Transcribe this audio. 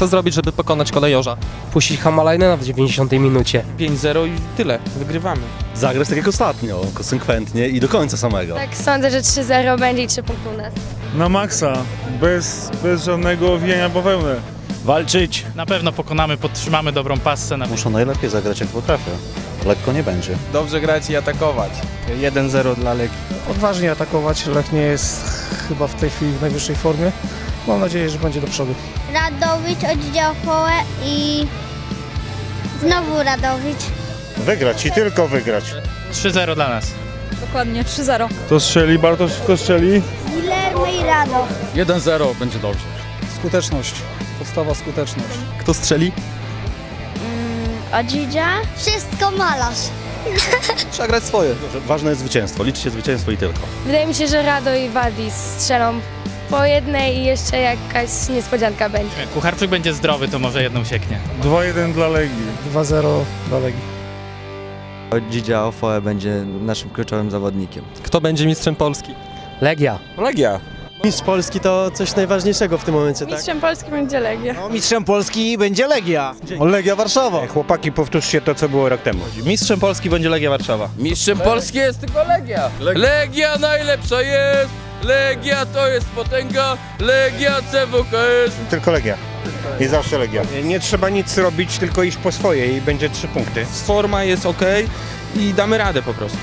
Co zrobić, żeby pokonać kolejorza? Puścić Hamalajnena w 90 minucie. 5-0 i tyle, wygrywamy. Zagrać tak jak ostatnio, konsekwentnie i do końca samego. Tak, sądzę, że 3-0 będzie i 3 punkty u nas. Na maksa, bez, bez żadnego owijania bawełny. Walczyć. Na pewno pokonamy, podtrzymamy dobrą passę. Na... Muszą najlepiej zagrać jak potrafią. Lekko nie będzie. Dobrze grać i atakować. 1-0 dla Legii. odważnie atakować. Lech nie jest chyba w tej chwili w najwyższej formie. Mam nadzieję, że będzie do przodu. Radowicz oddział Fołę i znowu Radowicz. Wygrać i tylko wygrać. 3-0 dla nas. Dokładnie, 3-0. To strzeli, Bartosz kto strzeli? Guillermo i Radow. 1-0 będzie dobrze. Skuteczność. Podstawa skuteczność. Kto strzeli? Odzidzia? Wszystko malarz. Trzeba grać swoje. Ważne jest zwycięstwo, liczcie zwycięstwo i tylko. Wydaje mi się, że Rado i Wadis strzelą po jednej i jeszcze jakaś niespodzianka będzie. Kucharczyk będzie zdrowy, to może jedną sieknie. 2-1 dla Legii. 2-0 dla Legii. Dzidzia Ofoe będzie naszym kluczowym zawodnikiem. Kto będzie mistrzem Polski? Legia. Legia. Mistrz Polski to coś najważniejszego w tym momencie, tak? Mistrzem Polski będzie Legia. mistrzem Polski będzie Legia. Legia Warszawa! Chłopaki, powtórzcie to, co było rok temu. Mistrzem Polski będzie Legia Warszawa. Mistrzem Polski jest tylko Legia. Legia najlepsza jest. Legia to jest potęga. Legia CWKS. Tylko Legia. I zawsze Legia. Nie trzeba nic robić, tylko iść po swoje i będzie trzy punkty. Forma jest ok i damy radę po prostu.